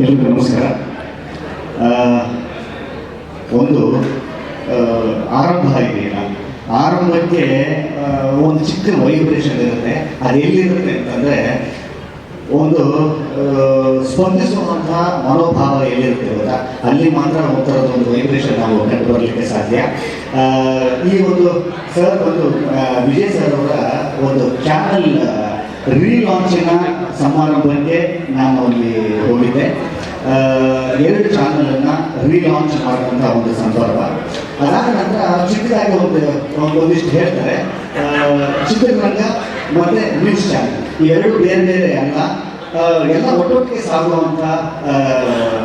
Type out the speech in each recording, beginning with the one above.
ಎಲ್ರಿಗೂ ನಮಸ್ಕಾರ. ಒಂದು ಆರಂಭ ಇದೆಯಲ್ಲ ಆರಂಭಕ್ಕೆ ಒಂದು ಚಿಕ್ಕ ವೈಬ್ರೇಷನ್ ಇರುತ್ತೆ. ಅದು ಎಲ್ಲಿರುತ್ತೆ ಅಂತಂದರೆ, ಒಂದು ಸ್ಪಂದಿಸುವಂತಹ ಮನೋಭಾವ ಎಲ್ಲಿರುತ್ತೆ ಗೊತ್ತಾ? ಅಲ್ಲಿ ಮಾತ್ರ ಒಂಥರದ ಒಂದು ವೈಬ್ರೇಷನ್ ನಾವು ಕಂಡು ಬರಲಿಕ್ಕೆ ಸಾಧ್ಯ. ಈ ಒಂದು ಸರ್ ಒಂದು ವಿಜಯ್ ಸರ್ ಅವರ ಒಂದು ಚಾನಲ್ ರೀಲಾಂಚಿನ ಸಮಾರಂಭಕ್ಕೆ ನಾನು ಅಲ್ಲಿ ಹೋಗಿದ್ದೆ ಎರಡು ಚಾನಲನ್ನು ರೀಲಾಂಚ್ ಮಾಡುವಂಥ ಒಂದು ಸಂದರ್ಭ. ಅದಾದ ನಂತರ ಚಿಕ್ಕದಾಗಿ ಒಂದು ಒಂದು- ಒಂದಿಷ್ಟು ಹೇಳ್ತಾರೆ ಚಿತ್ರರಂಗ ಮತ್ತು ನ್ಯೂಸ್ ಚಾನಲ್ ಈ ಎರಡು ಬೇರೆ ಬೇರೆ ಅಲ್ಲ. ಎಲ್ಲ ಒಟ್ಟೊಟ್ಟಿಗೆ ಸಾಗುವಂಥ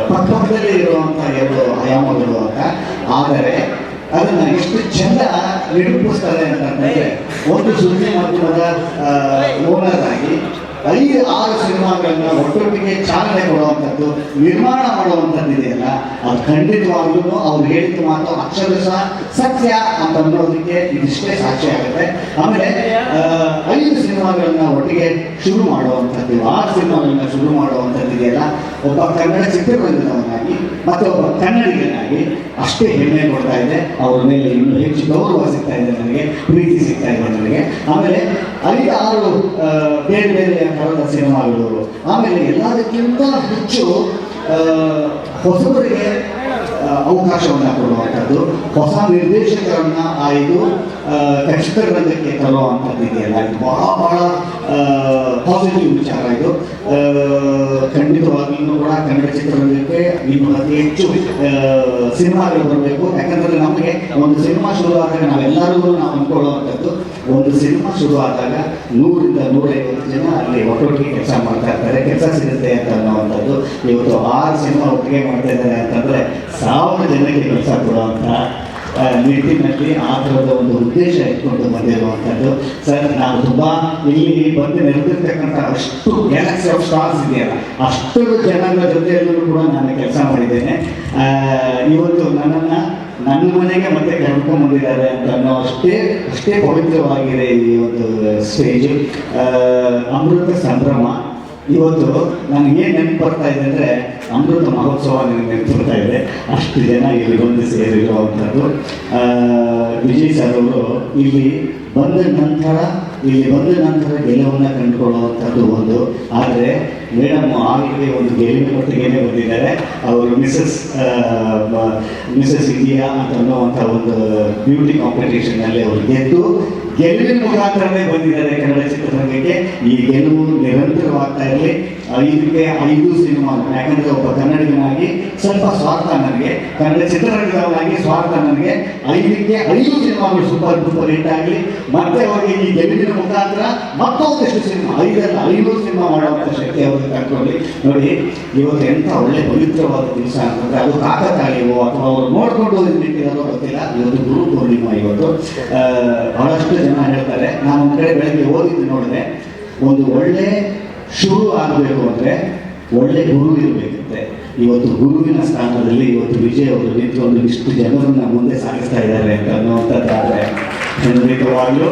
ಪಕ್ಕಪಕ್ಕದಲ್ಲೇ ಇರುವಂಥ ಎರಡು ಆಯಾಮಗಳು ಅಂತ. ಆದರೆ ಅದನ್ನ ಎಷ್ಟು ಚಂದ ನಿರೂಪಿಸ್ತಾರೆ ಅಂತಂದ್ರೆ ಒಂದು ಸುಮ್ಮನೆ ಮಾಧ್ಯಮದ ಓನರ್ ಆಗಿ ಐದು ಆರು ಸಿನಿಮಾಗಳನ್ನ ಒಟ್ಟೊಟ್ಟಿಗೆ ಚಾಲನೆ ಕೊಡುವಂಥದ್ದು, ನಿರ್ಮಾಣ ಮಾಡುವಂಥದ್ದು ಇದೆಯಲ್ಲ, ಅದು ಖಂಡಿತವಾಗ್ಲೂ ಅವ್ರು ಹೇಳಿದ ಮಾತು ಅಕ್ಷರಶಃ ಸತ್ಯ ಅಂತ ಅನ್ನೋದಕ್ಕೆ ಇದಿಷ್ಟೇ ಸಾಕ್ಷಿ ಆಗುತ್ತೆ. ಆಮೇಲೆ ಐದು ಸಿನಿಮಾಗಳನ್ನ ಒಟ್ಟಿಗೆ ಶುರು ಮಾಡುವಂಥದ್ದು, ಆರು ಸಿನಿಮಾಗಳನ್ನ ಶುರು ಮಾಡುವಂಥದ್ದು ಇದೆಯಲ್ಲ, ಒಬ್ಬ ಕನ್ನಡ ಚಿತ್ರರಂಗದವನಾಗಿ ಮತ್ತೆ ಒಬ್ಬ ಕನ್ನಡಿಗನಾಗಿ ಅಷ್ಟೇ ಹೆಮ್ಮೆ ಕೊಡ್ತಾ ಇದೆ. ಅವ್ರ ಮೇಲೆ ಇನ್ನೂ ಹೆಚ್ಚು ಗೌರವ ಸಿಗ್ತಾ ಇದೆ ನನಗೆ, ಪ್ರೀತಿ ಸಿಗ್ತಾ ಇದೆ ನನಗೆ. ಆಮೇಲೆ ಐದು ಆರು ಬೇರೆ ಬೇರೆ ಥರದ ಸಿನಿಮಾಗಳು ಆಮೇಲೆ ಎಲ್ಲದಕ್ಕಿಂತ ಹೆಚ್ಚು ಹೊಸಬರಿಗೆ ಅವಕಾಶವನ್ನು ಕೊಡುವಂಥದ್ದು. ಹೊಸ ನಿರ್ದೇಶಕರನ್ನ ಆಯ್ದು ಚಿತ್ರರಂಗಕ್ಕೆ ತರುವಂಥದ್ದು ಇದೆಯಲ್ಲ. ಇದು ಬಹಳ ಬಹಳ ಪಾಸಿಟಿವ್ ವಿಚಾರ ಇದು. ಖಂಡಿತವಾಗಿಯೂ ಕೂಡ ಕನ್ನಡ ಚಿತ್ರರಂಗಕ್ಕೆ ಇನ್ನು ಅತಿ ಹೆಚ್ಚು ಸಿನಿಮಾಗಳು ಬರಬೇಕು. ಯಾಕಂದ್ರೆ ನಮಗೆ ಒಂದು ಸಿನಿಮಾ ಶುರು ಆದಾಗ ನಾವೆಲ್ಲರಿಗೂ ನಾವು ಅಂದ್ಕೊಳ್ಳುವಂಥದ್ದು, ಒಂದು ಸಿನಿಮಾ ಶುರು ಆದಾಗ ನೂರಿಂದ ನೂರೈವತ್ತು ಜನ ಅಲ್ಲಿ ಒಟ್ಟೊಟ್ಟಿಗೆ ಕೆಲಸ ಮಾಡ್ತಾ ಇರ್ತಾರೆ. ಕೆಲಸ ಸಿಗುತ್ತೆ ಅಂತ ಅನ್ನುವಂಥದ್ದು. ಇವತ್ತು ಆರು ಸಿನಿಮಾ ಒಟ್ಟಿಗೆ ಮಾಡ್ತಾ ಇದ್ದಾರೆ ಅಂತಂದ್ರೆ ಸಾವಿರ ಜನಕ್ಕೆ ಕೆಲಸ ಕೊಡುವಂಥ ನಿಟ್ಟಿನಲ್ಲಿ ಆ ಥರದ ಒಂದು ಉದ್ದೇಶ ಇಟ್ಕೊಂಡು ಬಂದಿರುವಂಥದ್ದು ಸರ್, ನಾವು ತುಂಬ ಇಲ್ಲಿ ಬಂದು ನೆರೆದಿರ್ತಕ್ಕಂಥ ಅಷ್ಟು ಗ್ಯಾಲಕ್ಸಿ ಆಫ್ ಸ್ಟಾರ್ಸ್ ಇದೆಯಲ್ಲ, ಅಷ್ಟು ಜನಗಳ ಜೊತೆಯಲ್ಲೂ ಕೂಡ ನಾನು ಕೆಲಸ ಮಾಡಿದ್ದೇನೆ. ಇವತ್ತು ನನ್ನನ್ನು, ನನ್ನ ಮನೆಗೆ ಮತ್ತೆ ಕರ್ಕೊಂಡು ಬಂದಿದ್ದಾರೆ ಅಂತ ಅನ್ನೋ ಅಷ್ಟೇ ಅಷ್ಟೇ ಪವಿತ್ರವಾಗಿದೆ ಈ ಒಂದು ಸ್ಟೇಜು ಅಮೃತ ಸಂಭ್ರಮ. ಇವತ್ತು ನನಗೆ ಏನು ನೆನಪು ಬರ್ತಾ ಇದೆ ಅಂದರೆ ಅಮೃತ ಮಹೋತ್ಸವ ನೆನಪು ಇದೆ. ಅಷ್ಟು ಜನ ಇಲ್ಲಿ ಬಂದು ಸೇರಿರುವಂಥದ್ದು. ವಿಜಯ್ ಸರ್ ಅವರು ಇಲ್ಲಿ ಬಂದ ನಂತರ, ಇಲ್ಲಿ ಬಂದ ನಂತರ ಗೆಲುವನ್ನು ಕಂಡುಕೊಳ್ಳುವಂಥದ್ದು ಒಂದು. ಆದರೆ, ಮೇಡಮ್, ಆಲ್ರೆಡಿ ಒಂದು ಗೆಲುವಿನ ಕೊಟ್ಟಿಗೆನೇ ಬಂದಿದ್ದಾರೆ. ಅವರು ಮಿಸಸ್ ಮಿಸಸ್ ಇಂಡಿಯಾ ಅಂತ ಅನ್ನುವಂಥ ಒಂದು ಬ್ಯೂಟಿ ಕಾಂಪಿಟೇಷನ್ನಲ್ಲಿ ಅವರು ಗೆದ್ದು, ಗೆಲುವಿನ ಮುಖಾಂತರನೇ ಬಂದಿದ್ದಾರೆ ಕನ್ನಡ ಚಿತ್ರರಂಗಕ್ಕೆ. ಈ ಗೆಲುವು ನಿರಂತರವಾಗ್ತಾ ಇರಲಿ. ಐದಕ್ಕೆ ಐದು ಸಿನಿಮಾ ಯಾಕಂದ್ರೆ ಒಬ್ಬ ಕನ್ನಡಿಗನಾಗಿ, ಸ್ವಲ್ಪ ಸ್ವಾರ್ಥ ನನಗೆ ಕನ್ನಡ ಚಿತ್ರರಂಗದವನಾಗಿ ಸ್ವಾರ್ಥ ನನಗೆ ಐದಕ್ಕೆ ಐದು ಸಿನಿಮಾಗಳು ಸೂಪರ್ ಡೂಪರ್ ಹಿಟ್ ಆಗಲಿ, ಮತ್ತೆ ಅವರಿಗೆ ಈ ಗೆಲುವಿನ ಮುಖಾಂತರ ಮತ್ತೊಂದಷ್ಟು ಸಿನಿಮಾ, ಐದಲ್ಲ ಐನೂರು ಸಿನಿಮಾ ಮಾಡುವಂಥ ಶಕ್ತಿ ಅವರು ಕರ್ಕೊಳ್ಳಿ ನೋಡಿ ಇವತ್ತು ಎಂಥ ಒಳ್ಳೆ ಪವಿತ್ರವಾದ ದಿವಸ ಅಂತಂದ್ರೆ ಅದು ಆಗಿವೋ ಅಥವಾ ಅವರು ನೋಡ್ಕೊಂಡು ನಿಂತಿರೋದು ಗೊತ್ತಿಲ್ಲ. ಇವತ್ತು ಗುರು ಪೂರ್ಣಿಮಾ ಇವತ್ತು. ಬಹಳಷ್ಟು ಜನ ಹೇಳ್ತಾರೆ ನಾನು ಒಂದು ಕಡೆ ಬೆಳಗ್ಗೆ ಓದಿದ್ದು ನೋಡಿದೆ, ಒಂದು ಒಳ್ಳೆ ಶುರು ಆಗಬೇಕು ಅಂದರೆ ಒಳ್ಳೆ ಗುರು ಇರಬೇಕಂತೆ. ಇವತ್ತು ಗುರುವಿನ ಸ್ಥಾನದಲ್ಲಿ ಇವತ್ತು ವಿಜಯ್ ಅವರು ನಿಂತ್ಕೊಂಡು ಇಷ್ಟು ಜನರನ್ನ ಮುಂದೆ ಸಾಗಿಸ್ತಾ ಇದ್ದಾರೆ ಅಂತ ಅನ್ನುವಂಥದ್ದಾದರೆ ಖಂಡಿತವಾಗಲೂ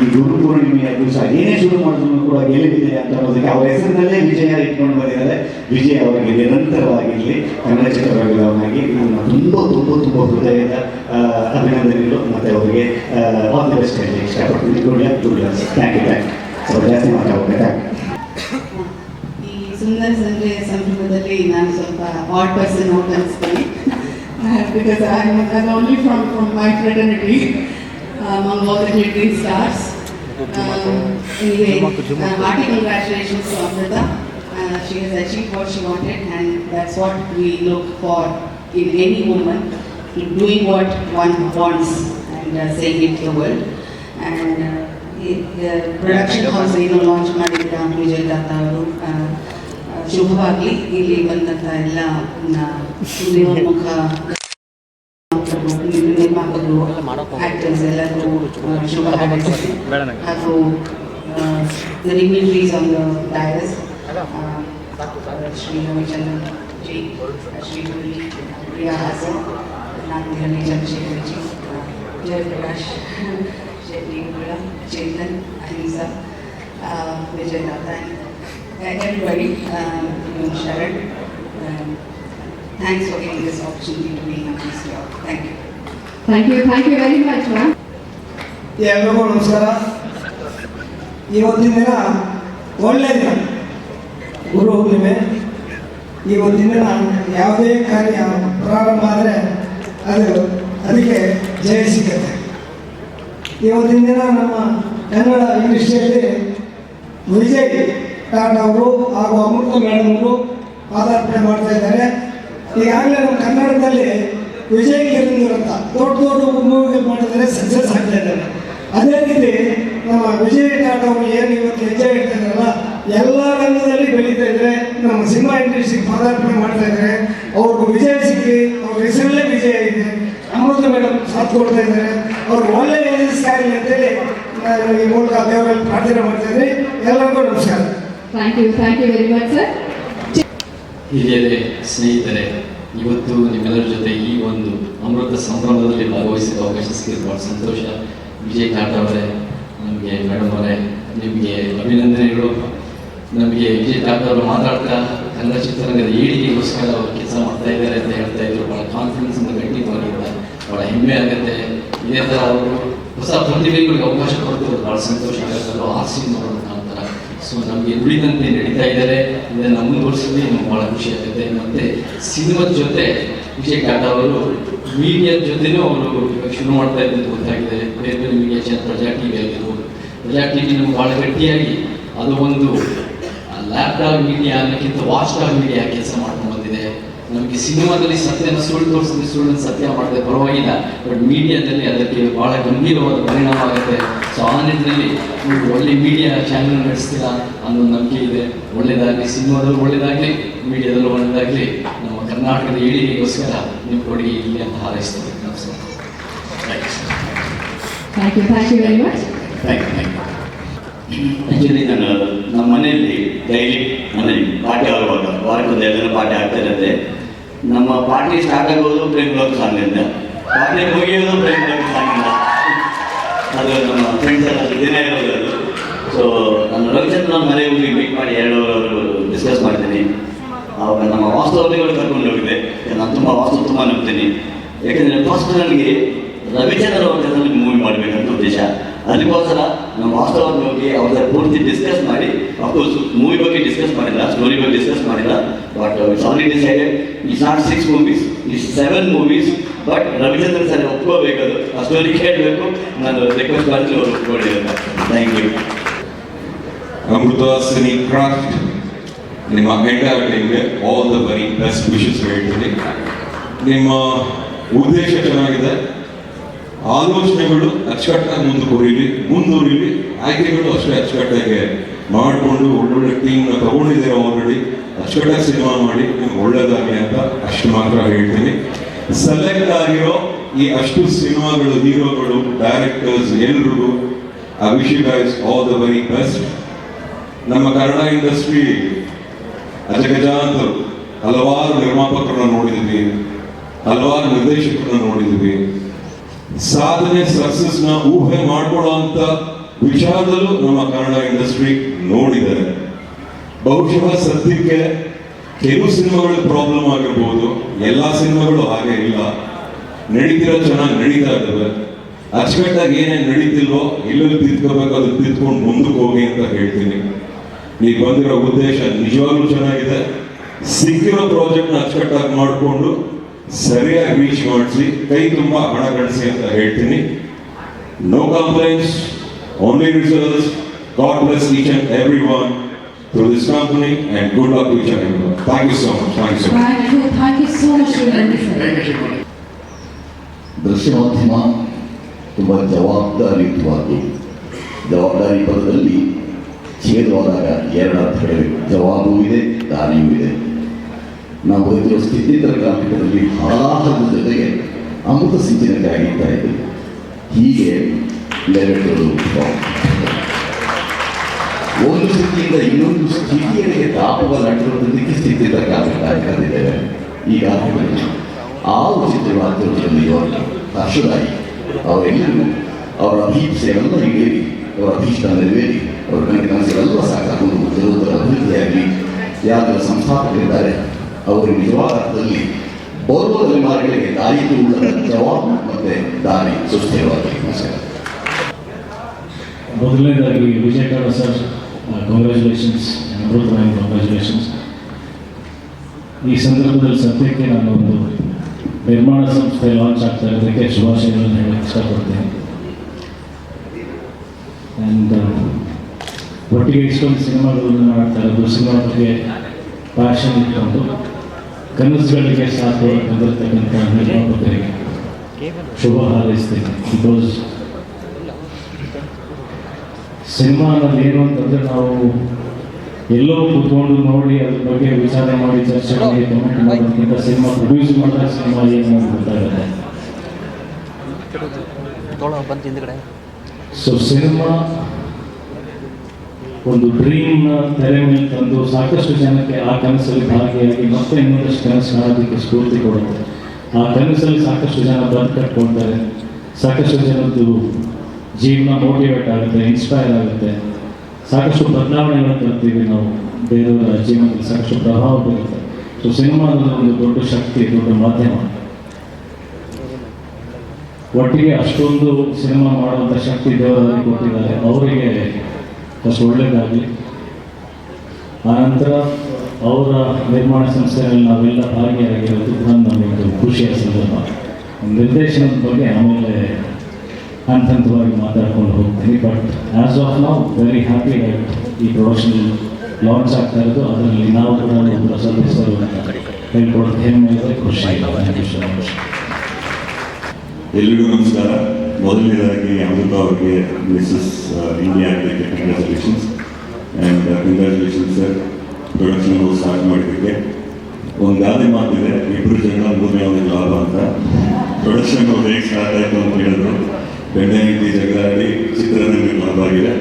ಈ ಗುರು ಪೂರ್ಣಿಮೆಯ ದಿವಸ ಏನೇ ಶುರು ಮಾಡಿದ್ರು ಕೂಡ ಗೆಲುವಿದೆ ಅಂತ ಅನ್ನೋದಕ್ಕೆ ಅವರ ಹೆಸರಿನಲ್ಲೇ ವಿಜಯ ಇಟ್ಕೊಂಡು ಬಂದಿದ್ದಾರೆ. ವಿಜಯ್ ಅವರಿಗೆ ನಿರಂತರವಾಗಿರಲಿ. ಕನ್ನಡ ಚಿತ್ರರಂಗದವನಾಗಿ ನನ್ನ ತುಂಬ ತುಂಬ ತುಂಬ ಹೃದಯದ ಅಭಿನಂದನೆಗಳು ಮತ್ತು ಅವರಿಗೆ ಆಲ್ ದಿ ಬೆಸ್ಟ್ ಹೇಳಿ. ಇಷ್ಟಪಡ್ತೀನಿ. Thank you thank you so ಜಾಸ್ತಿ ಮಾತಾಡ್ಬೇಕು ಸುಂದರ ಸಂಜೆ ಸಂದರ್ಭದಲ್ಲಿ ನಾನು ಸ್ವಲ್ಪ odd person out ಅನಿಸ್ತೀನಿ because I am only from from my fraternity among all the glittering stars. Um, anyway, uh, hearty congratulations to Amrita. Uh, she has achieved what she wanted and that's what we look for in any woman, doing what one wants and uh, saying it to the world. And uh, production house ಏನು launch ಮಾಡಿದ್ದ ವಿಜಯ್ ದತ್ತ ಅವರು ಆ, ಆ, ಶುಭವಾಗಲಿ. ಇಲ್ಲಿ ಬಂದಂಥ ಎಲ್ಲ ನ- ಉದ್ಯೋನ್ಮುಖ ನಿರ್ಮಾಪಕರು ಆಕ್ಟರ್ಸ್ ಎಲ್ಲರಿಗೂ ಆ, ಶುಭ ಹಾರೈಸಿ ಹಾಗೂ dignitaries on the dais Shri Ravichandran ji Shri Murali Priya Hassan Nagehalli Chandrashekhar ji Jayaprakash Shetty ಗುಳ Chetan Ahimsa Vijayanatha everybody, um, Sharon, thanks for giving this opportunity to be in this thank you Thank you, thank you. Very much, ma'am. ಎಲ್ರಿಗೂ ನಮಸ್ಕಾರ ಇವತ್ತಿನ ದಿನ ಒಳ್ಳೆಯ ದಿನ. ಗುರು ಹುಣ್ಣಿಮೆ. ಇವತ್ತಿನ ದಿನ ಯಾವುದೇ ಕಾರ್ಯ ಪ್ರಾರಂಭ ಆದರೆ ಅದು ಅದಕ್ಕೆ ಜಯ ಸಿಗುತ್ತೆ. ಇವತ್ತಿನ ದಿನ ನಮ್ಮ ಕನ್ನಡ ಇಂಡಸ್ಟ್ರಿಯಲ್ಲಿ ವಿಜಯ್. ಟಾಟಾ ಅವರು ಹಾಗೂ ಅಮೃತ ಮೇಡಮ್ ಅವರು ಪಾದಾರ್ಪಣೆ ಮಾಡ್ತಾ ಇದ್ದಾರೆ. ಈಗಾಗಲೇ ನಮ್ಮ ಕನ್ನಡದಲ್ಲಿ ವಿಜಯ್ ಕಿರಣ್ ಅಂತ ದೊಡ್ಡ ದೊಡ್ಡ ಮೂವಿಗಳು ಮಾಡಿದರೆ ಸಕ್ಸಸ್ ಆಗ್ತಾ ಇದ್ದಾರೆ. ಅದೇ ರೀತಿ ನಮ್ಮ ವಿಜಯ್ ಟಾಟಾ ಅವರು ಏನು ಇವತ್ತು ಹೆಜ್ಜೆ ಇಡ್ತಾ ಎಲ್ಲ ರಂಗದಲ್ಲಿ ಬೆಳೀತಾ ಇದ್ದಾರೆ ನಮ್ಮ ಸಿನಿಮಾ ಇಂಡಸ್ಟ್ರಿಗೆ ಪಾದಾರ್ಪಣೆ ಮಾಡ್ತಾ ಇದ್ದಾರೆ ಅವ್ರಿಗೆ ವಿಜಯ ಸಿಕ್ಕಿ ಅವ್ರ ಹೆಸರಲ್ಲೇ ವಿಜಯ ಇದೆ. ಅಮೃತ ಮೇಡಮ್ ಸಾಥ್ ಕೊಡ್ತಾ ಇದ್ದಾರೆ. ಅವ್ರಿಗೆ ಒಳ್ಳೆ ಯಶಸ್ಸು ಆಗಲಿ ಅಂತೇಳಿ ನಾನು ಈ ಮೂಲಕ ದೇವರಲ್ಲಿ ಪ್ರಾರ್ಥನೆ ಮಾಡ್ತಾ ಎಲ್ಲರಿಗೂ ನಮಸ್ಕಾರ ಥ್ಯಾಂಕ್ ಯು sir. ಹಿರಿಯರೇ ಸ್ನೇಹಿತರೆ, ಇವತ್ತು ನಿಮ್ಮೆಲ್ಲರ ಜೊತೆ ಈ ಒಂದು ಅಮೃತ ಸಂಭ್ರಮದಲ್ಲಿ ಭಾಗವಹಿಸಿದ ಅವಕಾಶ ಸಿಕ್ಕಿದ್ದು ಭಾಳ ಸಂತೋಷ. ವಿಜಯ್ ಕಾಟ್ ಅವರೇ, ನಮಗೆ ಮೇಡಮ್ ಅವರೇ, ನಿಮಗೆ ಅಭಿನಂದನೆಗಳು. ನಮಗೆ ವಿಜಯ್ ಕಾಟ್ ಅವರು ಮಾತಾಡ್ತಾ ಕನ್ನಡ ಚಿತ್ರರಂಗದ ಏಳಿಗೆಗೋಸ್ಕರ ಅವರು ಕೆಲಸ ಮಾಡ್ತಾ ಇದ್ದಾರೆ ಅಂತ ಹೇಳ್ತಾ ಇದ್ರು. ಭಾಳ ಕಾನ್ಫಿಡೆನ್ಸ್ ಅಂತ ಗಟ್ಟಿವಾಗಿದ್ದಾರೆ ಭಾಳ ಹೆಮ್ಮೆ ಆಗುತ್ತೆ. ಇದೇ ಥರ ಅವರು ಹೊಸ ಪ್ರತಿಭೆಗಳಿಗೆ ಅವಕಾಶ ಕೊಡ್ತಿರೋದು ಭಾಳ ಸಂತೋಷ ಆಗುತ್ತೆ. ಆಸೆ ಮುಖಾಂತರ ಸೊ ನಮಗೆ ಉಳಿದಂತೆ ನಡೀತಾ ಇದ್ದಾರೆ. ಇದನ್ನು ಮುಂದುವರಿಸಿದ್ರೆ ನಮ್ಗೆ ಭಾಳ ಖುಷಿ ಆಗುತ್ತೆ. ಮತ್ತೆ ಸಿನಿಮಾದ ಜೊತೆ ವಿಜಯ್ ಕಾಟ ಅವರು ಮೀಡಿಯಾದ ಜೊತೆನೂ ಅವರು ಶುರು ಮಾಡ್ತಾ ಇದ್ದಂತ ಗೊತ್ತಾಗಿದೆ. ಬೇರೆ ಬೇರೆ ಮೀಡಿಯಾ ಚಾನಲ್ ಪ್ರಜಾ ಟಿವಿ ಆಗಿರ್ಬೋದು. ಪ್ರಜಾ ಟಿವಿ ನಮ್ಗೆ ಭಾಳ ಗಟ್ಟಿಯಾಗಿ ಅದು ಒಂದು ಲ್ಯಾಪ್ಟಾಪ್ ಮೀಡಿಯಾ ಅನ್ನೋಕ್ಕಿಂತ ವಾಚ್ ಟಾಪ್ ಮೀಡಿಯಾ ಕೆಲಸ ಮಾಡ್ಕೊಂಡು ಬಂದಿದೆ. ನಮಗೆ ಸಿನಿಮಾದಲ್ಲಿ ಸತ್ಯನ ಸುಳ್ಳು ತೋರಿಸಿದ್ರೆ ಸುಳ್ಳನ್ನು ಸತ್ಯ ಮಾಡಿದೆ ಪರವಾಗಿಲ್ಲ. ಬಟ್ ಮೀಡಿಯಾದಲ್ಲಿ ಅದಕ್ಕೆ ಬಹಳ ಗಂಭೀರವಾದ ಪರಿಣಾಮ ಆಗುತ್ತೆ. ಸೊ ಆ ನಿಟ್ಟಿನಲ್ಲಿ ನೀವು ಒಳ್ಳೆ ಮೀಡಿಯಾ ಚಾನೆಲ್ ನಡೆಸ್ತೀರಾ ಅನ್ನೋ ನಂಬಿಕೆ ಇದೆ. ಒಳ್ಳೇದಾಗಲಿ ಸಿನಿಮಾದಲ್ಲೂ ಒಳ್ಳೇದಾಗಲಿ ಮೀಡಿಯಾದಲ್ಲೂ ಒಳ್ಳೆಯದಾಗಲಿ ನಮ್ಮ ಕರ್ನಾಟಕದ ಏಳಿಗೆಗೋಸ್ಕರ ನಿಮ್ಮ ಕೊಡುಗೆ ಇಲ್ಲಿ ಅಂತ ಯು ಆ್ಯಕ್ಚುಲಿ ನಾನು ನಮ್ಮ ಮನೆಯಲ್ಲಿ ಡೈಲಿ ಮನೆಯಲ್ಲಿ ಪಾಠ ಆಗುವಾಗ ವಾರಕ್ಕೊಂದು ಎರಡು ದಿನ ಪಾಠ ಆಗ್ತಾ ಇರುತ್ತೆ. ನಮ್ಮ ಪಾರ್ಟಿ ಸ್ಟಾರ್ಟ್ ಆಗೋದು ಪ್ರೇಮ್ ಲೋಕ್ ಸಾಂಗಿಂದ ಪಾರ್ಟಿ ಮುಗಿಯೋದು ಪ್ರೇಮ್ ಲೋಕ್ ಸಾಂಗಿಂದ ಅದು ನಮ್ಮ ಫ್ರೆಂಡ್ಸ್ ಎಲ್ಲ ದಿನ ಇರೋದು ಅದು ಸೊ ನಾನು ರವಿಚಂದ್ರ ಮನೆ ಹೋಗಿ ಮೀಟ್ ಮಾಡಿ ಎರಡು ಡಿಸ್ಕಸ್ ಮಾಡ್ತೀನಿ. ಆವಾಗ ನಮ್ಮ ವಾಸ್ತವತೆಗಳು ಕರ್ಕೊಂಡು ಹೋಗಿದೆ. ನಾನು ತುಂಬ ವಾಸ್ತು ತುಂಬ ನಂಬ್ತೀನಿ. ಯಾಕೆಂದರೆ ಫಸ್ಟ್ ನನಗೆ ರವಿಚಂದ್ರ ಅವ್ರ ಜೊತೆ ಮೂವಿ ಮಾಡಬೇಕಂತ ಉದ್ದೇಶ. ಅದಕ್ಕೋಸ್ಕರ ನಮ್ಮ ವಾಸ್ತವವಾಗಿ ಹೋಗಿ ಅವ್ರ ಪೂರ್ತಿ ಡಿಸ್ಕಸ್ ಮಾಡಿ ಅಫ್ಕೋರ್ಸ್ ಮೂವಿ ಬಗ್ಗೆ ಡಿಸ್ಕಸ್ ಮಾಡಿಲ್ಲ ಸ್ಟೋರಿ ಬಗ್ಗೆ ಡಿಸ್ಕಸ್ ಮಾಡಿಲ್ಲ but it's already decided it's not six movies it's seven movies but Ravichandra sir ಒಪ್ಕೋಬೇಕದು. ಅಷ್ಟೊಂದು ಕೇಳಬೇಕು. ನಾನು ರಿಕ್ವೆಸ್ಟ್ ಮಾಡಿದ್ರೆ ಅವರು ಅಂತ. Thank you Amrita craft. ನಿಮ್ಮ ಎಂಟೈರ್ ಟೀಮ್ಗೆ all the very best wishes ಹೇಳ್ತೀನಿ. ನಿಮ್ಮ ಉದ್ದೇಶ ಚೆನ್ನಾಗಿದೆ. ಆಲೋಚನೆಗಳು ಅಚ್ಚುಕಟ್ಟಾಗಿ ಮುಂದುವರಿಲಿ ಮುಂದುವರಿಲಿ ಆಯ್ಕೆಗಳು ಅಷ್ಟೇ ಅಚ್ಚುಕಟ್ಟಾಗಿ ಮಾಡಿಕೊಂಡು ಒಳ್ಳೊಳ್ಳೆ ಟೀಮ್ನ ತಗೊಂಡಿದ್ದೀರ ಆಲ್ರೆಡಿ ಅಚ್ಚುಕಟ್ಟಾಗಿ ಸಿನಿಮಾ ಮಾಡಿ. ನಿಮ್ಗೆ ಒಳ್ಳೇದಾಗಲಿ ಅಂತ ಅಷ್ಟು ಮಾತ್ರ ಹೇಳ್ತೀನಿ. ಸೆಲೆಕ್ಟ್ ಆಗಿರೋ ಈ ಅಷ್ಟು ಸಿನಿಮಾಗಳು, ಹೀರೋಗಳು ಡೈರೆಕ್ಟರ್ಸ್ ಎಲ್ರಿಗೂ I wish all the very best ನಮ್ಮ ಕನ್ನಡ ಇಂಡಸ್ಟ್ರಿ ಅಜಗಜಾಂತರು ಹಲವಾರು ನಿರ್ಮಾಪಕರನ್ನ ನೋಡಿದ್ವಿ, ಹಲವಾರು ನಿರ್ದೇಶಕರನ್ನ ನೋಡಿದ್ವಿ. ಸಾಧನೆ ಸಕ್ಸಸ್ನ ಊಹೆ ಮಾಡ್ಕೊಳ್ಳುವಂತ ವಿಚಾರದಲ್ಲೂ ನಮ್ಮ ಕನ್ನಡ ಇಂಡಸ್ಟ್ರಿ ನೋಡಿದ್ದಾರೆ. ಬಹುಶಃ ಸದ್ಯಕ್ಕೆ ಕೆಲವು ಸಿನಿಮಾಗಳು ಪ್ರಾಬ್ಲಮ್ ಆಗಿರ್ಬೋದು, ಎಲ್ಲಾ ಸಿನಿಮಾಗಳು ಹಾಗೆ ಇಲ್ಲ. ನಡೀತಿರೋ ಚೆನ್ನಾಗಿ ನಡೀತಾ ಇದ್ದಾವೆ. ಅಚ್ಚುಕಟ್ಟಾಗಿ ಏನೇನು ನಡೀತಿಲ್ವೋ, ಎಲ್ಲೆಲ್ಲಿ ತಿದ್ಕೋಬೇಕು ಅದು ತಿದ್ಕೊಂಡು ಮುಂದಕ್ಕೆ ಹೋಗಿ ಅಂತ ಹೇಳ್ತೀನಿ. ನೀವು ಬಂದಿರೋ ಉದ್ದೇಶ ನಿಜವಾಗ್ಲೂ ಚೆನ್ನಾಗಿದೆ. ಸಿಕ್ಕಿರೋ ಪ್ರಾಜೆಕ್ಟ್ನ ಅಚ್ಚುಕಟ್ಟಾಗಿ ಮಾಡಿಕೊಂಡು ಸರಿಯಾಗಿ ರೀಚ್ ಮಾಡಿಸಿ, ಕೈ ತುಂಬ ಹಣ ಗಳಿಸಿ ಅಂತ ಹೇಳ್ತೀನಿ. No complaints only results God bless each and every one through this company and good luck each and every one thank you so much thank you so much. Thank you, thank you so much, sir. ದೃಶ್ಯ ಮಾಧ್ಯಮ ತುಂಬ ಜವಾಬ್ದಾರಿಯುತವಾಗಿ ಜವಾಬ್ದಾರಿ ಪದದಲ್ಲಿ ಛೇದವಾದಾಗ ಎರಡು ಅರ್ಥಗಳಿವೆ ಜವಾಬು ಇದೆ ದಾರಿಯೂ ಇದೆ ನಾವು ಓದಿರೋ ಸ್ಥಿತಿತರ ಗ್ರಾಮೀಣದಲ್ಲಿ ಹಾಲಾಹಲದ ಜೊತೆಗೆ ಅಮೃತ ಸಿಂಚನಕ್ಕಾಗಿ ಇರ್ತಾ ಇದೆ ಹೀಗೆ ಲೆವೆಟ್ಗಳು ಒಂದು ಸ್ಥಿತಿಯಿಂದ ಇನ್ನೊಂದು ಸ್ಥಿತಿಯರಿಗೆ ತಾಪವ ಸ್ಥಿತಿತರ ಗ್ರಾಮೀಣ ಕರೆದಿದ್ದೇವೆ ಈಗಾಗಲೇ ಆ ಆಗ್ತಿರೋದ್ರಲ್ಲಿ ಇವರು ಹರ್ಷದಾಯಿ ಅವರೆಲ್ಲರೂ ಅವರ ಅಭೀಪ್ಸೆಯೆಲ್ಲ ಈಡೇರಿ, ಅವರ ಅಭೀಷ್ಟ ನೆರವೇರಿ, ಅವರ ಕನಸಿಗಳೆಲ್ಲ ಸಾಕಾಗುವುದು ಜರುವುದರ ಅಭಿವೃದ್ಧಿಯಾಗಿ ಯಾವ್ದಾರ ಸಂಸ್ಥಾಪಕರಿದ್ದಾರೆ, ಅವರು ನಿಜವಾದ ಅರ್ಥದಲ್ಲಿ ಬರುವ ತಲೆಮಾರುಗಳಿಗೆ ದಾರಿ ತುಂಬುವ ಜವಾಬು ಮತ್ತೆ ದಾರಿ ಸುಸ್ಥಿರವಾಗಿ ನಮಸ್ಕಾರ. ಮೊದಲನೇದಾಗಿ ಸರ್ ಕಂಗ್ರ್ಯಾಚುಲೇಷನ್ಸ್ ಅಮೃತ ಕಂಗ್ರ್ಯಾಚುಲೇಷನ್ಸ್ ಈ ಸಂದರ್ಭದಲ್ಲಿ ಸದ್ಯಕ್ಕೆ ನಾನು ಒಂದು ನಿರ್ಮಾಣ ಸಂಸ್ಥೆ ಲಾಂಚ್ ಆಗ್ತಾ ಇರೋದಕ್ಕೆ ಶುಭಾಶಯಗಳನ್ನು ಹೇಳಕ್ಕೆ ಇಷ್ಟಪಡ್ತೇನೆ. ಆ್ಯಂಡ್ ಒಟ್ಟಿಗೆ ಇಷ್ಟೊಂದು ಸಿನಿಮಾಗಳನ್ನು ಮಾಡ್ತಾ ಇರೋದು, ಸಿನಿಮಾ ಬಗ್ಗೆ ಪ್ಯಾಷನ್ ಇಟ್ಕೊಂಡು ಕನಸುಗಳಿಗೆ ಸಾಥ್ ಬಂದಿರತಕ್ಕಂಥ ನಿರ್ಮಾಪಕರಿಗೆ ಶುಭ ಹಾರೈಸ್ತೇನೆ. ಬಿಕಾಸ್ ಸಿನಿಮಾನಲ್ಲಿ ಏನು ಅಂತಂದ್ರೆ ನಾವು ಎಲ್ಲೋ ಕೂತ್ಕೊಂಡು ನೋಡಿ ಅದ್ರ ಬಗ್ಗೆ ವಿಚಾರ ಮಾಡಿ ಚರ್ಚೆ ಮಾಡಿ ಕಮೆಂಟ್ ಮಾಡೋದಕ್ಕಿಂತ ಸಿನಿಮಾ ಪ್ರೊಡ್ಯೂಸ್ ಮಾಡಿದ ಸಿನಿಮಾ ಏನು ಗೊತ್ತಾಗುತ್ತೆ ಸೊ ಸಿನಿಮಾ ಒಂದು ಡ್ರೀಮ್ನ ತೆರೆ ಮೇಲೆ ತಂದು ಸಾಕಷ್ಟು ಜನಕ್ಕೆ ಆ ಕನಸಲ್ಲಿ ಭಾಗಿಯಾಗಿ ಮತ್ತೆ ಇನ್ನೊಂದಷ್ಟು ಕನಸು ಕಾಣೋದಕ್ಕೆ ಸ್ಫೂರ್ತಿ ಕೊಡುತ್ತೆ. ಆ ಕನಸಲ್ಲಿ ಸಾಕಷ್ಟು ಜನ ಬದುಕಟ್ಕೊಳ್ತಾರೆ ಸಾಕಷ್ಟು ಜನದ್ದು ಜೀವನ ಮೋಟಿವೇಟ್ ಆಗುತ್ತೆ ಇನ್ಸ್ಪೈರ್ ಆಗುತ್ತೆ. ಸಾಕಷ್ಟು ಬದಲಾವಣೆಗಳನ್ನು ತರ್ತೀವಿ ನಾವು. ಬೇರೆಯವರ ಜೀವನದಲ್ಲಿ ಸಾಕಷ್ಟು ಪ್ರಭಾವ ಬೀರುತ್ತೆ. ಸೊ ಸಿನಿಮಾ ಅನ್ನೋದು ಒಂದು ದೊಡ್ಡ ಶಕ್ತಿ, ದೊಡ್ಡ ಮಾಧ್ಯಮ. ಒಟ್ಟಿಗೆ ಅಷ್ಟೊಂದು ಸಿನಿಮಾ ಮಾಡುವಂಥ ಶಕ್ತಿ ದೇವರಲ್ಲಿ ಕೊಟ್ಟಿದ್ದಾರೆ. ಅವರಿಗೆ ಅಷ್ಟು ಒಳ್ಳೆಯದಾಗಲಿ ಆನಂತರ ಅವರ ನಿರ್ಮಾಣ ಸಂಸ್ಥೆಗಳಲ್ಲಿ ನಾವೆಲ್ಲ ಭಾಗಿಯಾಗಿರೋದು ಕೂಡ ನಮಗೆ ಖುಷಿಯ ಸಂದರ್ಭ. ನಿರ್ದೇಶನದ ಬಗ್ಗೆ ಆಮೇಲೆ ಹಂತ ಹಂತವಾಗಿ ಮಾತಾಡ್ಕೊಂಡು ಹೋಗ್ತೀನಿ. ಬಟ್ ಆ್ಯಸ್ ಆಫ್ ನಾವು ವೆರಿ ಹ್ಯಾಪಿ ದಟ್ ಈ ಪ್ರೊಡಕ್ಷನ್ ಲಾಂಚ್ ಆಗ್ತಾ ಇರೋದು. ಅದರಲ್ಲಿ ನಾವು ಕೂಡ ಒಬ್ಬರ ಸದಸ್ಯರು ಹೇಳ್ಕೊಡ್ತೇನೆ ಖುಷಿ. ಎಲ್ಲರಿಗೂ ನಮಸ್ಕಾರ. ಮೊದಲನೇದಾಗಿ ಅಮೃತ ಅವರಿಗೆ ಮಿಸಸ್ ಇಂಡಿಯಾ ಆಗಲಿಕ್ಕೆ congratulations and congratulations sir production start ಮಾಡಿದ್ದಕ್ಕೆ. ಒಂದು ಗಾದೆ ಮಾತಿದೆ ಇಬ್ಬರು ಜನ ಮೂರನೇ ಅವನಿಗೆ ಲಾಭ ಅಂತ. ಪ್ರೊಡಕ್ಷನ್ ಹೇಗೆ ಸ್ಟಾರ್ಟ್ ಆಯಿತು ಅಂತ ಹೇಳಿದ್ರು. ಗಂಡ ಹೆಂಡತಿ ಜಗಳ ಆಡಿ ಚಿತ್ರರಂಗಕ್ಕೆ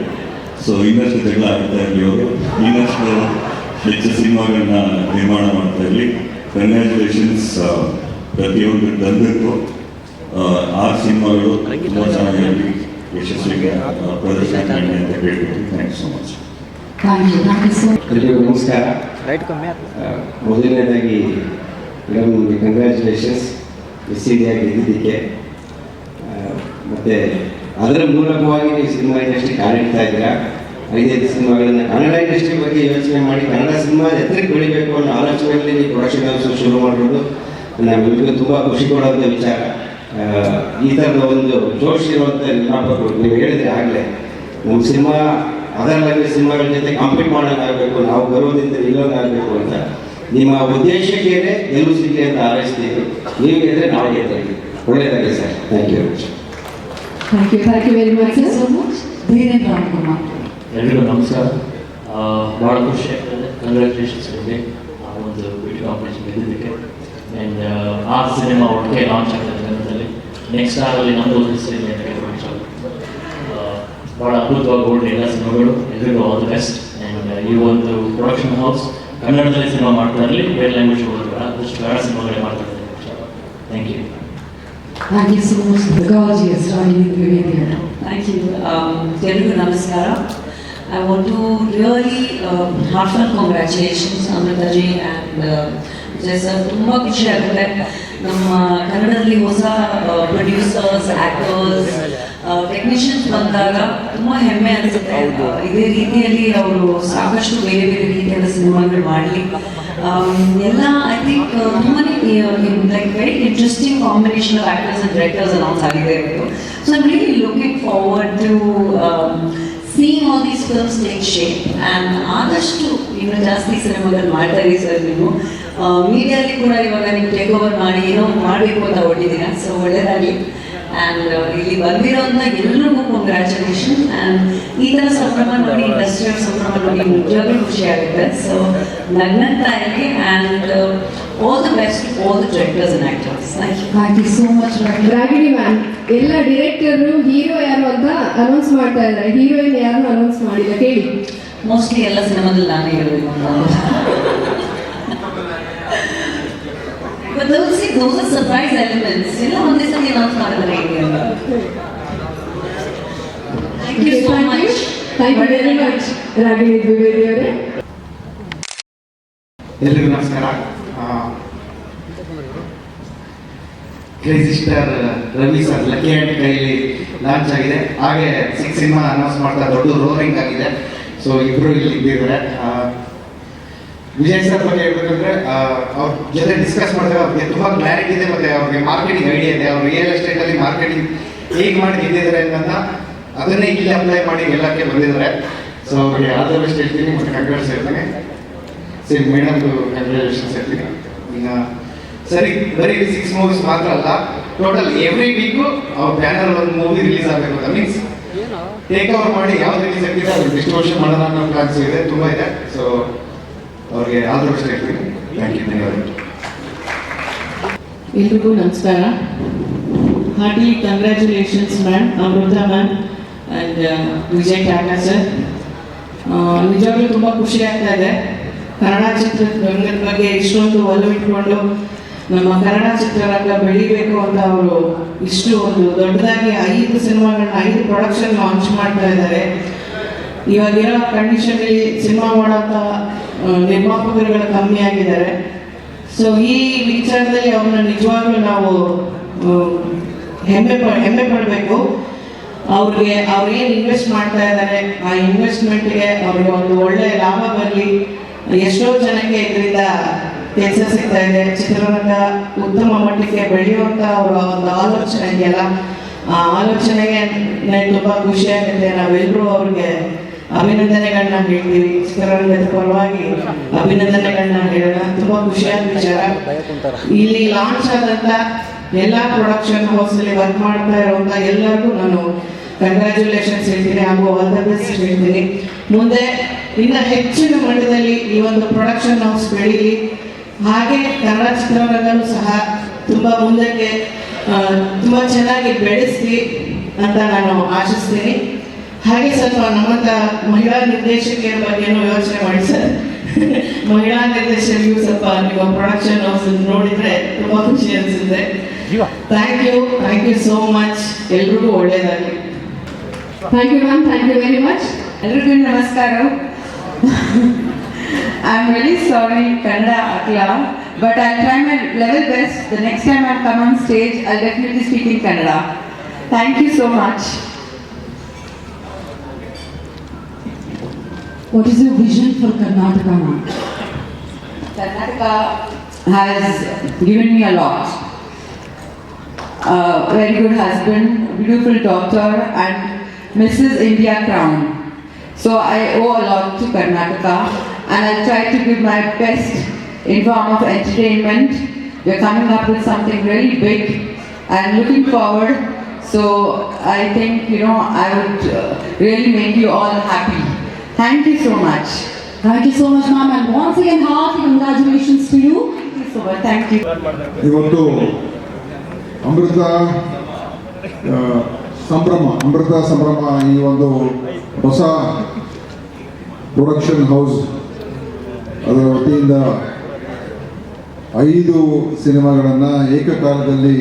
ಸೊ ಇನ್ನಷ್ಟು ಜಗಳ ಆಗ್ತಾ ಇರಲಿ ಅವರು. ಇನ್ನಷ್ಟು ಹೆಚ್ಚು ಸಿನಿಮಾಗಳನ್ನ ನಿರ್ಮಾಣ ಮಾಡ್ತಾ ಇರಲಿ. ಕಂಗ್ರ್ಯಾಚುಲೇಷನ್ಸ್ ಪ್ರತಿಯೊಂದು ತಂದಕ್ಕೂ ಆ, ಆರು ಸಿನಿಮಾಗಳು ತುಂಬ ಚೆನ್ನಾಗಿ ಯಶಸ್ವಿಗೆ ಪ್ರದರ್ಶನ ಮಾಡಿ ಅಂತ ಹೇಳ್ಬಿಟ್ಟು thank so much thank you thank you so ಎಲ್ರಿಗೂ ನಮಸ್ಕಾರ. ಮೊದಲನೇದಾಗಿ ಮೇಡಮ್ ನಿಮಗೆ ಕಂಗ್ರ್ಯಾಚುಲೇಷನ್ಸ್ ಎಸ್ ಸಿ ಆಗಿ ಗೆದ್ದಿದ್ದಕ್ಕೆ. ಆ, ಮತ್ತೆ ಅದರ ಮೂಲಕವಾಗಿ ನೀವು ಸಿನಿಮಾ ಇಂಡಸ್ಟ್ರಿ ಕಾಲಿಡ್ತಾ ಇದ್ದೀರಾ? ಐದೈದು ಸಿನಿಮಾಗಳನ್ನು ಕನ್ನಡ ಇಂಡಸ್ಟ್ರಿ ಬಗ್ಗೆ ಯೋಚನೆ ಮಾಡಿ, ಕನ್ನಡ ಸಿನಿಮಾ ಎತ್ತರಕ್ಕೆ ಬೆಳಿಬೇಕು ಅನ್ನೋ ಆಲೋಚನೆಯಲ್ಲಿ ನೀವು ಪ್ರೊಡಕ್ಷನ್ ಹೌಸ್ ಶುರು ಮಾಡಿರೋದು ನಮಗೆಲ್ಲರಿಗೂ ತುಂಬ ಖುಷಿ ಕೊಡುವಂಥ ವಿಚಾರ ಈ ಥರದ ಒಂದು ಜೋಶ್ ಇರುವಂಥ ನಿರ್ಮಾಪಕರು, ನೀವು ಹೇಳಿದ್ರೆ ಆಗಲೇ, ನಮ್ಮ ಸಿನಿಮಾ, ಅದರ ಲ್ಯಾಂಗ್ವೇಜ್ ಸಿನಿಮಾಗಳ ಜೊತೆ ಕಾಂಪೀಟ್ ಮಾಡೋಕ್ಕಾಗಬೇಕು ನಾವು ಗರ್ವದಿಂದ ನಿಲ್ಲೋದಾಗಬೇಕು ಅಂತ. ನಿಮ್ಮ ಉದ್ದೇಶಕ್ಕೇನೆ ಗೆಲುವು ಸಿಗಲಿ ಅಂತ ಹಾರೈಸ್ತೀವಿ ನೀವು ಗೆದ್ರೆ ನಾವು ಗೆದ್ದೇವೆ ಒಳ್ಳೆಯದಾಗಲಿ sir. Thank you thank you thank you very much Dhirendra ಎಲ್ರಿಗೂ ನಮಸ್ಕಾರ ಆ, ಭಾಳ ಖುಷಿ ಆಗ್ತದೆ. ಕಂಗ್ರ್ಯಾಚುಲೇಷನ್ಸ್ ನಿಮಗೆ ಆ ಒಂದು ವಿಡಿಯೋ ಕಾಂಪಿಟೇಷನ್ ಗೆದ್ದಿದ್ದಕ್ಕೆ ಆ್ಯಂಡ್ ಆ ಸಿನಿಮಾ ಒಟ್ಟಿಗೆ ಲಾಂಚ್ ಆಗ್ತದೆ ಕನ್ನಡದಲ್ಲಿ ನೆಕ್ಸ್ಟ್ ಆರಲ್ಲಿ ನಮ್ಮದು ಒಂದು ಸಿನಿಮಾ ಅಂತ ಕೇಳ್ಕೊಂಡು ಭಾಳ ಅದ್ಭುತವಾಗಿ ಓಡಿ ಎಲ್ಲ ಸಿನಿಮಾಗಳು. ಎಲ್ರಿಗೂ ಆಲ್ ದ ಬೆಸ್ಟ್ ಆ್ಯಂಡ್ ಈ ಒಂದು ಪ್ರೊಡಕ್ಷನ್ ಹೌಸ್ ಕನ್ನಡದಲ್ಲಿ ಸಿನಿಮಾ ಮಾಡ್ತಾ ಇರಲಿ ಬೇರೆ ಲ್ಯಾಂಗ್ವೇಜ್ ಹೋಗೋದು ಆದಷ್ಟು ಬೇಡ ಸಿನಿಮಾಗಳೇ ಮಾಡ್ತಾ ಇದ್ದಾರೆ thank you Thank you so much gorgeous Rani Vivek Thank you. Um, Telugu Namaskara. I want to really uh, heartfelt congratulations Amrita ji and uh, Vijay sir. ತುಂಬ ಖುಷಿ ಆಗುತ್ತೆ ನಮ್ಮ ಕನ್ನಡದಲ್ಲಿ ಹೊಸ ಪ್ರೊಡ್ಯೂಸರ್ಸ್ ಆ್ಯಕ್ಟರ್ಸ್ ಟೆಕ್ನಿಷಿಯನ್ಸ್ ಬಂದಾಗ ತುಂಬಾ ಹೆಮ್ಮೆ ಅನಿಸುತ್ತೆ. ಇದೇ ರೀತಿಯಲ್ಲಿ ಅವರು ಸಾಕಷ್ಟು ಬೇರೆ ಬೇರೆ ರೀತಿಯಾದ ಸಿನಿಮಾಗಳು ಮಾಡಲಿ. ಎಲ್ಲ ಐ ಥಿಂಕ್ ತುಂಬಾನೇ like very interesting combination of actors and directors announce ಆಗಿದೆ ಇವತ್ತು so I'm really looking forward to seeing all these films take shape and ಆದಷ್ಟು ಇನ್ನು ಜಾಸ್ತಿ ಸಿನಿಮಾಗಳು ಮಾಡ್ತಾ ಇದ್ದೀವಿ ಸರ್ ನೀವು. ಮೀಡಿಯಲ್ಲಿ ಕೂಡ ಇವಾಗ ನೀವು ಟೇಕ್ ಓವರ್ ಮಾಡಿ ಏನೋ ಮಾಡಬೇಕು ಅಂತ ಹೊಟ್ಟಿದ್ದೀರಾ ಸೊ ಒಳ್ಳೇದಾಗಲಿ. ಆ್ಯಂಡ್ ಇಲ್ಲಿ ಬಂದಿರೋಂಥ ಎಲ್ರಿಗೂ ಕಂಗ್ರ್ಯಾಚುಲೇಷನ್ ಆ್ಯಂಡ್ ಈ ಥರ ಸಂಭ್ರಮ ನೋಡಿ ಇಂಡಸ್ಟ್ರಿಯಲ್ ಸಂಭ್ರಮ ನೋಡಿ ನಿಜವಾಗ್ಲೂ ಖುಷಿ ಆಗುತ್ತೆ ಸೊ ನಗ್ನಗ್ತಾ ಇರಲಿ and all the best all the directors and actors thank you so much Ragini ma'am ಎಲ್ಲ ಡಿರೆಕ್ಟರು ಹೀರೋ ಯಾರು ಅಂತ ಅನೌನ್ಸ್ ಮಾಡ್ತಾ ಇದ್ದಾರೆ. ಹೀರೋಯಿನ್ ಯಾರು ಅನೌನ್ಸ್ ಮಾಡಿಲ್ಲ? ಕೇಳಿ. ಮೋಸ್ಟ್ಲಿ ಎಲ್ಲ ಸಿನಿಮಾದಲ್ಲಿ ನಾನೇ ಇರಬೇಕು those ಸರ್ಪ್ರೈಸ್ ಎಲಿಮೆಂಟ್ಸ್ elements. ಎಲ್ಲ ಒಂದೇ ಸತಿ ಅನೌನ್ಸ್ ಮಾಡಿದ್ರೆ thank you so much thank you very much Ragini Dwivedi ಅವರೇ ಎಲ್ಲರಿಗೂ ನಮಸ್ಕಾರ. Crazy star Ravi sir lucky and ಕೈಲಿ ಲಾಂಚ್ ಆಗಿದೆ. ಹಾಗೆ ಸಿಕ್ಸ್ ಸಿನಿಮಾ ಅನೌನ್ಸ್ ಮಾಡ್ತಾ ದೊಡ್ಡ ರೋರಿಂಗ್ ಆಗಿದೆ. ಸೊ ಇಬ್ಬರು ಇಲ್ಲಿ ಇದ್ದಿದ್ದಾರೆ ವಿಜಯ್ ಸರ್ ಬಗ್ಗೆ ಹೇಳ್ಬೇಕಂದ್ರೆ ಅವ್ರ ಜೊತೆ ಡಿಸ್ಕಸ್ ಮಾಡಿದ್ರೆ ಅವ್ರಿಗೆ ತುಂಬ ಕ್ಲಾರಿಟಿ ಇದೆ ಮತ್ತೆ ಅವ್ರಿಗೆ ಮಾರ್ಕೆಟಿಂಗ್ ಐಡಿಯಾ ಇದೆ. ಅವ್ರು ರಿಯಲ್ ಎಸ್ಟೇಟಲ್ಲಿ ಮಾರ್ಕೆಟಿಂಗ್ ಹೇಗೆ ಮಾಡಿ ಗೆದ್ದಿದ್ದಾರೆ ಅಂತ ಅದನ್ನೇ ಇಲ್ಲಿ ಅಪ್ಲೈ ಮಾಡಿ ಎಲ್ಲಕ್ಕೆ ಬಂದಿದ್ದಾರೆ. ಸೊ ಅವ್ರಿಗೆ ಆಲ್ ದ ಬೆಸ್ಟ್ ಹೇಳ್ತೀನಿ ಮತ್ತೆ ಕಂಗ್ರಾಟ್ಸ್ ಹೇಳ್ತೀನಿ. ಸರಿ ಮೇಡಮ್ದು ಕಂಗ್ರ್ಯಾಚುಲೇಷನ್ಸ್ ಹೇಳ್ತೀನಿ. ಇನ್ನು ಸರಿ ಬರೀ ಸಿಕ್ಸ್ ಮೂವೀಸ್ ಮಾತ್ರ ಅಲ್ಲ ಟೋಟಲ್ ಎವ್ರಿ ವೀಕು ಅವ್ರ ಬ್ಯಾನರ್ ಒಂದು ಮೂವಿ ರಿಲೀಸ್ ಆಗಬೇಕು ಅಂತ ಮೀನ್ಸ್ ಟೇಕ್ ಓವರ್ ಮಾಡಿ ಯಾವ್ದು ರಿಲೀಸ್ ಆಗ್ತಿದೆ ಅದು ಡಿಸ್ಟ್ರಿಬ್ಯೂಷನ್ ಮಾಡೋಣ ಅನ್ನೋ ಪ್ಲಾನ್ಸ್ ಇದೆ ತುಂಬ ಇದೆ. ಸೊ ಅವ್ರಿಗೆ ಬೆಸ್ಟ್ ಹೇಳ್ತೀನಿ ಥ್ಯಾಂಕ್ ಯು ಧನ್ಯವಾದ ಎಲ್ರಿಗೂ ನಮಸ್ಕಾರ. Heartly congratulations ma'am Amrutha ma'am and Vijay Tata sir ನಿಜವಾಗ್ಲೂ ತುಂಬ ಖುಷಿ ಆಗ್ತಾ ಇದೆ. ಕನ್ನಡ ಚಿತ್ರರಂಗದ ಬಗ್ಗೆ ಇಷ್ಟೊಂದು ಒಲವಿಟ್ಕೊಂಡು ನಮ್ಮ ಕನ್ನಡ ಚಿತ್ರರಂಗ ಬೆಳಿಬೇಕು ಅಂತ ಅವರು ಇಷ್ಟು ಒಂದು ದೊಡ್ಡದಾಗಿ ಐದು ಸಿನಿಮಾಗಳನ್ನ, ಐದು ಪ್ರೊಡಕ್ಷನ್ ಲಾಂಚ್ ಮಾಡ್ತಾ ಇದ್ದಾರೆ. ಇವಾಗಿರೋ ಕಂಡೀಷನಲ್ಲಿ ಸಿನಿಮಾ ಮಾಡೋಂಥ ನಿರ್ಮಾಪಕರುಗಳು ಕಮ್ಮಿ ಆಗಿದ್ದಾರೆ ಸೊ ಈ ವಿಚಾರದಲ್ಲಿ ಅವ್ರನ್ನ ನಿಜವಾಗ್ಲೂ ನಾವು ಹೆಮ್ಮೆ ಪ ಹೆಮ್ಮೆ ಪಡಬೇಕು. ಅವ್ರಿಗೆ, ಅವ್ರು ಏನು ಇನ್ವೆಸ್ಟ್ ಮಾಡ್ತಾ ಇದ್ದಾರೆ, ಆ ಇನ್ವೆಸ್ಟ್ಮೆಂಟ್ಗೆ ಅವ್ರಿಗೆ ಒಂದು ಒಳ್ಳೆ ಲಾಭ ಬರಲಿ. ಎಷ್ಟೋ ಜನಕ್ಕೆ ಇದರಿಂದ ಕೆಲಸ ಸಿಗ್ತಾ ಇದೆ. ಚಿತ್ರರಂಗ ಉತ್ತಮ ಮಟ್ಟಕ್ಕೆ ಬೆಳೆಯುವಂಥ ಅವರ ಒಂದು ಆಲೋಚನೆ ಇದೆಯಲ್ಲ, ಆ ಆಲೋಚನೆಗೆ ನನಗೆ ತುಂಬ ಖುಷಿಯಾಗುತ್ತೆ ನಾವೆಲ್ಲರೂ ಅವ್ರಿಗೆ ಅಭಿನಂದನೆಗಳನ್ನ ಹೇಳ್ತೀವಿ ಚಿತ್ರರಂಗದ ಪರವಾಗಿ ಅಭಿನಂದನೆಗಳನ್ನ ಹೇಳೋಣ. ತುಂಬಾ ಖುಷಿಯಾದ ವಿಚಾರ. ಇಲ್ಲಿ ಲಾಂಚ್ ಆದಂತ ಎಲ್ಲ ಪ್ರೊಡಕ್ಷನ್ ಹೌಸಲ್ಲಿ ವರ್ಕ್ ಮಾಡ್ತಾ ಇರುವಂತ ಎಲ್ಲರಿಗೂ ನಾನು ಕಂಗ್ರ್ಯಾಚುಲೇಷನ್ಸ್ ಹೇಳ್ತೀನಿ ಹಾಗೂ ಆಲ್ ದ ಬೆಸ್ಟ್ ಹೇಳ್ತೀನಿ. ಮುಂದೆ ಇನ್ನ ಹೆಚ್ಚಿನ ಮಟ್ಟದಲ್ಲಿ ಈ ಒಂದು ಪ್ರೊಡಕ್ಷನ್ ಹೌಸ್ ಬೆಳೀಲಿ. ಹಾಗೆ ಕನ್ನಡ ಚಿತ್ರರಂಗನೂ ಸಹ ತುಂಬಾ ಮುಂದಕ್ಕೆ ತುಂಬಾ ತುಂಬ ಚೆನ್ನಾಗಿ ಬೆಳೆಸಿ ಅಂತ ನಾನು ಆಶಿಸ್ತೀನಿ. ಹಾಗೆ ಸ್ವಲ್ಪ ನಮ್ಮಂತ ಮಹಿಳಾ ನಿರ್ದೇಶಕಿಯರ ಬಗ್ಗೆನೂ ಯೋಚನೆ ಮಾಡಿ ಸರ್. ಮಹಿಳಾ ನಿರ್ದೇಶಕರಿಗೂ ಸ್ವಲ್ಪ ನಿಮ್ಮ ಪ್ರೊಡಕ್ಷನ್ ಹೌಸ್ ನೋಡಿದ್ರೆ ತುಂಬಾ ಖುಷಿ ಅನಿಸುತ್ತೆ. Thank you thank you so much ಎಲ್ರಿಗೂ ಒಳ್ಳೇದಾಗಲಿ. Thank you ma'am thank you very much ಎಲ್ರಿಗೂ ನಮಸ್ಕಾರ. I am very sorry Kannada ಆಗಲ್ಲ but I try my level best the next time I come on stage I definitely speak in Kannada thank you so much What is your vision for Karnataka now? Karnataka has given me a lot. A very good husband, beautiful daughter, and Mrs. India crown. So I owe a lot to Karnataka, and I'll try to give my best in form of entertainment. We're coming up with something really big, and looking forward. So I think you know I would uh, really make you all happy. Thank you so much. Thank you so much, ma'am, and once again, hearty congratulations to you. Thank you so much. Thank you. ಇವತ್ತು ಅಮೃತ ಸಂಭ್ರಮ ಅಮೃತ ಸಂಭ್ರಮ ಈ ಒಂದು ಹೊಸ production house ಅದರ ವತಿಯಿಂದ ಐದು ಸಿನಿಮಾಗಳನ್ನು ಏಕಕಾಲದಲ್ಲಿ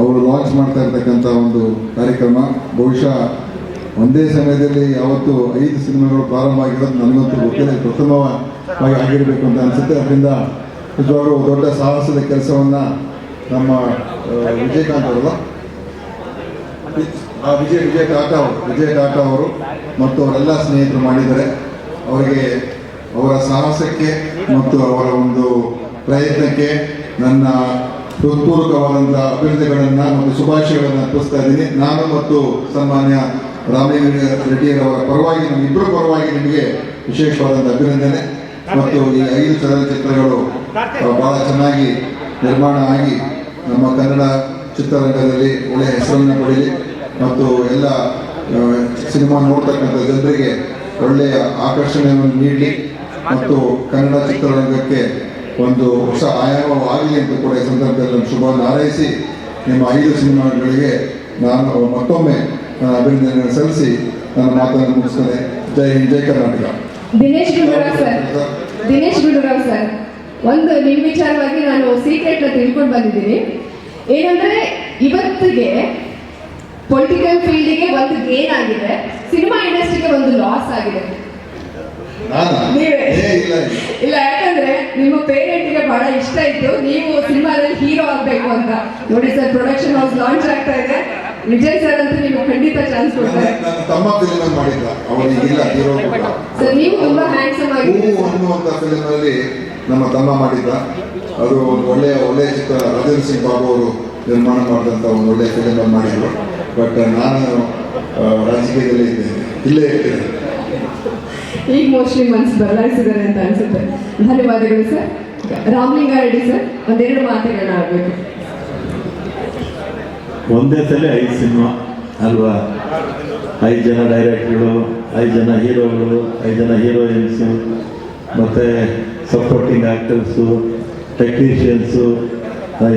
ಅವರು ಲಾಂಚ್ ಮಾಡ್ತಾ ಇರ್ತಕ್ಕಂಥ ಒಂದು ಕಾರ್ಯಕ್ರಮ ಬಹುಶಃ ಒಂದೇ ಸಮಯದಲ್ಲಿ ಯಾವತ್ತು ಐದು ಸಿನಿಮಾಗಳು ಪ್ರಾರಂಭ ಆಗಿರೋದು ನನಗಂತೂ ಗೊತ್ತಿಲ್ಲ. ಪ್ರಥಮವಾಗಿ ಆಗಿರಬೇಕು ಅಂತ ಅನಿಸುತ್ತೆ. ಅದರಿಂದ ನಿಜವಾಗ್ಲೂ ದೊಡ್ಡ ಸಾಹಸದ ಕೆಲಸವನ್ನು ನಮ್ಮ ವಿಜಯಕಾಂತ್ ಅವರಲ್ಲ? ಆ, ವಿಜಯ್ ವಿಜಯ್ ಟಾಟಾ ಅವರು ವಿಜಯ್ ಟಾಟಾ ಅವರು ಮತ್ತು ಅವರೆಲ್ಲ ಸ್ನೇಹಿತರು ಮಾಡಿದ್ದಾರೆ. ಅವರಿಗೆ ಅವರ ಸಾಹಸಕ್ಕೆ ಮತ್ತು ಅವರ ಒಂದು ಪ್ರಯತ್ನಕ್ಕೆ ನನ್ನ ಹೃತ್ಪೂರ್ವಕವಾದಂಥ ಅಭಿವೃದ್ಧಿಗಳನ್ನು ಮತ್ತು ಶುಭಾಶಯಗಳನ್ನು ಅರ್ಪಿಸ್ತಾ ಇದ್ದೀನಿ. ನಾನು ಮತ್ತು ಸನ್ಮಾನ್ಯ ರಾಮಲಿಂಗ ರೆಡ್ಡಿಯವರ ಪರವಾಗಿ, ನಮ್ಮಿಬ್ಬರ ಪರವಾಗಿ ನಿಮಗೆ ವಿಶೇಷವಾದಂಥ ಅಭಿನಂದನೆ. ಮತ್ತು ಈ ಐದು ಚಲನಚಿತ್ರಗಳು ಭಾಳ ಚೆನ್ನಾಗಿ ನಿರ್ಮಾಣ ಆಗಿ ನಮ್ಮ ಕನ್ನಡ ಚಿತ್ರರಂಗದಲ್ಲಿ ಒಳ್ಳೆಯ ಹೆಸರನ್ನು ಪಡೀಲಿ ಮತ್ತು ಎಲ್ಲ ಸಿನಿಮಾ ನೋಡ್ತಕ್ಕಂಥ ಜನರಿಗೆ ಒಳ್ಳೆಯ ಆಕರ್ಷಣೆಯನ್ನು ನೀಡಲಿ. ಮತ್ತು ಕನ್ನಡ ಚಿತ್ರರಂಗಕ್ಕೆ ಒಂದು ಹೊಸ ಆಯಾಮವಾಗಲಿ ಅಂತ ಕೂಡ ಈ ಸಂದರ್ಭದಲ್ಲಿ ನಾನು ಶುಭವನ್ನು ಹಾರೈಸಿ, ನಿಮ್ಮ ಐದು ಸಿನಿಮಾಗಳಿಗೆ ನಾನು ಮತ್ತೊಮ್ಮೆ ಅಭಿನಂದನೆಗಳನ್ನು ಸಲ್ಲಿಸಿ ನನ್ನ ಮಾತನ್ನು ಮುಗಿಸ್ತೇನೆ. ಜೈ ಹಿಂದ್ ಜೈ ಕರ್ನಾಟಕ. ದಿನೇಶ್ ಗುಂಡೂರಾವ್ ಸರ್ ದಿನೇಶ್ ಗುಂಡೂರಾವ್ ಸರ್ ಒಂದು ನಿಮ್ಮ ವಿಚಾರವಾಗಿ ನಾನು ಸೀಕ್ರೆಟ್ನ ತಿಳ್ಕೊಂಡು ಬಂದಿದ್ದೀನಿ. ಏನಂದ್ರೆ ಇವತ್ತಿಗೆ ಪೊಲಿಟಿಕಲ್ ಫೀಲ್ಡಿಗೆ ಒಂದು ಗೇನ್ ಆಗಿದೆ. ಸಿನಿಮಾ ಇಂಡಸ್ಟ್ರಿಗೆ ಒಂದು ಲಾಸ್ ಆಗಿದೆ. ಇಲ್ಲ ಯಾಕಂದ್ರೆ ನಿಮ್ಮ ಪೇರೆಂಟ್ಗೆ ಬಹಳ ಇಷ್ಟ ಇತ್ತು. ನೀವು ಸಿನಿಮಾದಲ್ಲಿ ಹೀರೋ ಆಗ್ಬೇಕು ಅಂತ. ನೋಡಿ ಸರ್ ಪ್ರೊಡಕ್ಷನ್ ಹೌಸ್ ಲಾಂಚ್ ಆಗ್ತಾ ಇದೆ. ವಿಜಯ್ ಸರ್ ಅಂತ ನೀವು ಖಂಡಿತ ಚಾನ್ಸ್ ಕೊಡ್ತಾರೆ. ತಮ್ಮ ಫಿಲ್ಮ್ ಮಾಡಿದ್ದ ಹೀರೋ ಸರ್ ನೀವು ತುಂಬಾ ಹ್ಯಾಂಡ್ಸಮ್ ಆಗಿ ಹೂವು ಅನ್ನುವಂಥ ಫಿಲ್ಮ್ ಅಲ್ಲಿ ನಮ್ಮ ತಮ್ಮ ಮಾಡಿದ್ದ. ಅದು ಒಂದು ಒಳ್ಳೆಯ ಒಳ್ಳೆಯ ಚಿತ್ರ. ರಾಜೇಂದ್ರ ಸಿಂಗ್ ಬಾಬು ಅವರು ನಿರ್ಮಾಣ ಮಾಡಿದಂಥ ಒಂದು ಒಳ್ಳೆಯ ಫಿಲ್ಮ್ ಅಲ್ಲಿ ಮಾಡಿದ್ರು. ಬಟ್ ನಾನು ರಾಜಕೀಯದಲ್ಲಿ ರಾಜಕೀಯದಲ್ಲೇ ಇದ್ದೇನೆ. ಇಲ್ಲೇ ಇರ್ತೇನೆ. ಈಗ ಮೋಸ್ಟ್ಲಿ ಮನಸ್ಸು ಬದಲಾಯಿಸಿದ್ದಾರೆ ಅಂತ ಅನ್ಸುತ್ತೆ. ಧನ್ಯವಾದಗಳು ಸರ್. ರಾಮಲಿಂಗಾರೆಡ್ಡಿ ಸರ್. ಒಂದೆರಡು ಮಾತುಗಳನ್ನ ಆಗ್ಬೇಕು. ಒಂದೇ ಸಲ ಐದು ಸಿನಿಮಾ, ಅಲ್ವಾ? ಐದು ಜನ ಡೈರೆಕ್ಟ್ಗಳು ಐದು ಜನ ಹೀರೋಗಳು, ಐದು ಜನ ಹೀರೋಯಿನ್ಸು ಮತ್ತು ಸಪೋರ್ಟಿಂಗ್ ಆ್ಯಕ್ಟರ್ಸು ಟೆಕ್ನಿಷಿಯನ್ಸು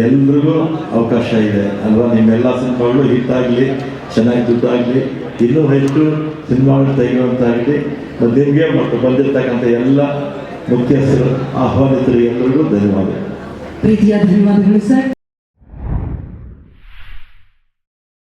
ಎಲ್ರಿಗೂ ಅವಕಾಶ ಇದೆ, ಅಲ್ವಾ? ನಿಮ್ಮೆಲ್ಲ ಸಿನಿಮಾಗಳು ಹಿಟ್ ಆಗಲಿ, ಚೆನ್ನಾಗಿ ದುಡ್ಡಾಗಲಿ, ಇನ್ನೂ ಹೆಚ್ಚು ಸಿನಿಮಾಗಳು ತೆಗೆಯುವಂತಾಗಲಿ ನಿಮಗೆ ಮತ್ತು ಬಂದಿರತಕ್ಕಂಥ ಎಲ್ಲ ಮುಖ್ಯಸ್ಥರು, ಆಹ್ವಾನಿತರು ಎಲ್ಲರಿಗೂ ಧನ್ಯವಾದ ಪ್ರೀತಿಯ ಧನ್ಯವಾದಗಳು, ಸರ್.